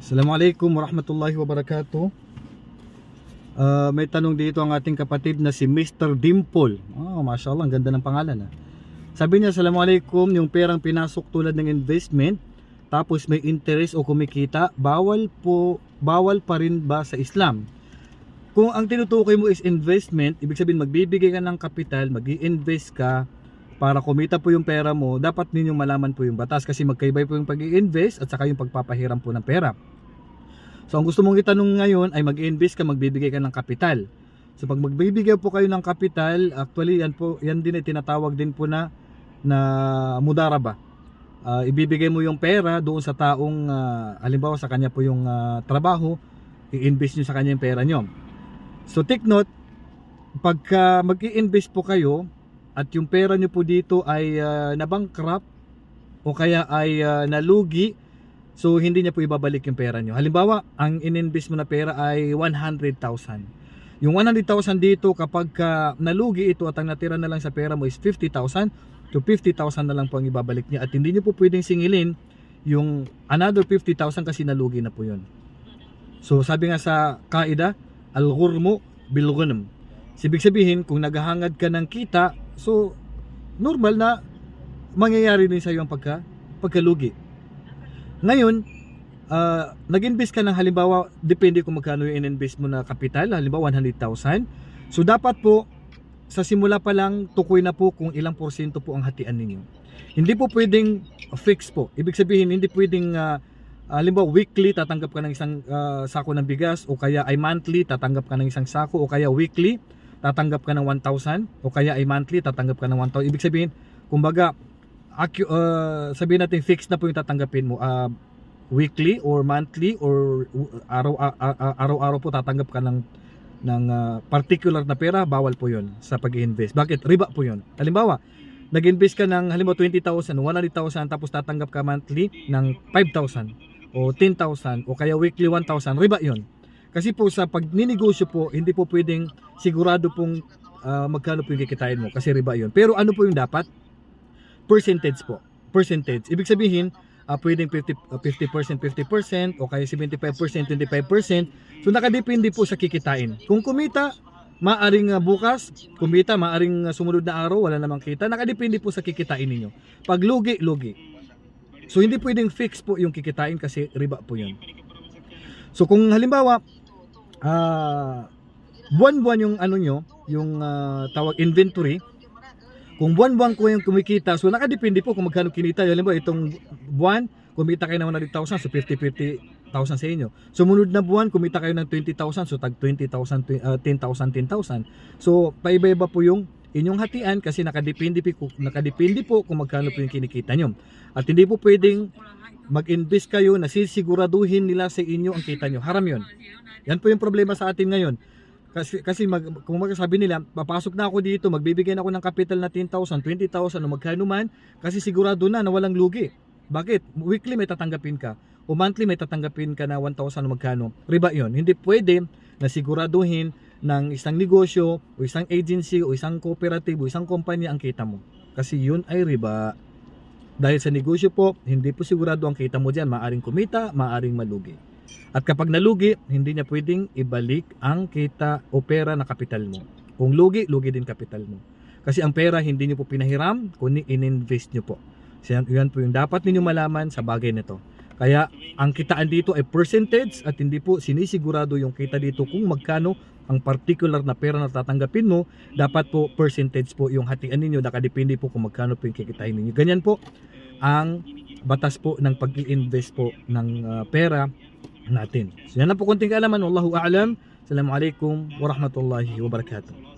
Assalamualaikum warahmatullahi wabarakatuh. Ah, may tanong dito ang ating kapatid na si Mr. Dimple. Oh, mashallah, ang ganda ng pangalan ah. Sabi niya, Assalamualaikum, yung perang pinasok tulad ng investment, tapos may interest o kumikita, bawal po, bawal pa rin ba sa Islam? Kung ang tinutukoy mo is investment, ibig sabihin magbibigay ka ng kapital, mag invest ka para kumita po yung pera mo, dapat ninyong malaman po yung batas kasi magkaibay po yung pag invest at saka yung pagpapahiram po ng pera. So ang gusto mong itanong ngayon ay mag-invest ka, magbibigay ka ng kapital. So pag magbibigay po kayo ng kapital, actually yan po, yan din ay tinatawag din po na na mudaraba. Ah, ibibigay mo yung pera doon sa taong ah, halimbawa sa kanya po yung ah, trabaho, i-invest niyo sa kanya yung pera niyo. So take note, pagka mag-i-invest po kayo at yung pera niyo po dito ay ah, nabankrupt o kaya ay ah, nalugi, so hindi niya po ibabalik yung pera niyo. Halimbawa, ang in-invest mo na pera ay 100,000. Yung 100,000 dito kapag ka nalugi ito at ang natira na lang sa pera mo is 50,000, to 50,000 na lang po ang ibabalik niya at hindi niyo po pwedeng singilin yung another 50,000 kasi nalugi na po yun. So sabi nga sa kaida, al-ghurmu bil ghanam. Ibig sabihin kung naghahangad ka ng kita, so normal na mangyayari din sa iyo ang pagka pagkalugi. Ngayon, ah, nag-invest ka ng halimbawa, depende kung magkano yung in-invest mo na kapital, halimbawa 100,000. So dapat po sa simula pa lang tukoy na po kung ilang porsyento po ang hatian ninyo. Hindi po pwedeng fix po. Ibig sabihin hindi pwedeng ah, halimbawa weekly tatanggap ka ng isang ah, sako ng bigas o kaya ay monthly tatanggap ka ng isang sako o kaya weekly tatanggap ka ng 1,000 o kaya ay monthly tatanggap ka ng 1,000. Ibig sabihin, kumbaga uh, sabihin natin fixed na po yung tatanggapin mo Ah, weekly or monthly or uh, araw a- a- araw-araw po tatanggap ka ng ng ah, particular na pera, bawal po 'yon sa pag-invest. Bakit? Riba po 'yon. Halimbawa, nag-invest ka ng halimbawa 20,000, 100,000 tapos tatanggap ka monthly ng 5,000 o 10,000 o kaya weekly 1,000, riba 'yon. Kasi po sa pag ninegosyo po, hindi po pwedeng sigurado pong ah, magkano po yung kikitain mo kasi riba 'yon. Pero ano po yung dapat? Percentage po. Percentage. Ibig sabihin, ah, pwedeng 50, ah, 50%, 50% o kaya 75%, 25%. So nakadepende po sa kikitain. Kung kumita, maaring ah, bukas, kumita, maaring ah, sumunod na araw, wala namang kita. Nakadepende po sa kikitain ninyo. Pag lugi, lugi. So hindi pwedeng fix po yung kikitain kasi riba po yun. So kung halimbawa, ah buwan-buwan yung ano nyo, yung ah, tawag inventory, kung buwan-buwan ko yung kumikita, so nakadepende po kung magkano kinita. Halimbawa, itong buwan, kumita kayo ng 100,000, so 50-50,000 sa inyo. Sumunod na buwan, kumita kayo ng 20,000, so tag 20,000, tw- ah, 10,000, 10,000. So, paiba-iba po yung inyong hatian kasi nakadepende po, nakadepende po kung magkano po yung kinikita nyo. At hindi po pwedeng mag-invest kayo na sisiguraduhin nila sa inyo ang kita nyo. Haram yun. Yan po yung problema sa atin ngayon. Kasi, kasi mag, kung magsasabi nila, papasok na ako dito, magbibigay na ako ng capital na 10,000, 20,000 o magkano man, kasi sigurado na na walang lugi. Bakit? Weekly may tatanggapin ka. O monthly may tatanggapin ka na 1,000 o magkano. Riba yon Hindi pwede na siguraduhin ng isang negosyo o isang agency o isang cooperative o isang kumpanya ang kita mo. Kasi yun ay riba. Dahil sa negosyo po, hindi po sigurado ang kita mo dyan. Maaring kumita, maaring malugi. At kapag nalugi, hindi niya pwedeng ibalik ang kita o pera na kapital mo. Kung lugi, lugi din kapital mo. Kasi ang pera hindi niyo po pinahiram, kundi in-invest niyo po. So yan, po yung dapat ninyo malaman sa bagay nito. Kaya ang kitaan dito ay percentage at hindi po sinisigurado yung kita dito kung magkano ang particular na pera na tatanggapin mo. Dapat po percentage po yung hatian ninyo. Nakadepende po kung magkano po yung kikitain ninyo. Ganyan po ang batas po ng pag invest po ng ah, pera natin. So yan lang po konting kaalaman. Wallahu a'lam. Assalamualaikum warahmatullahi wabarakatuh.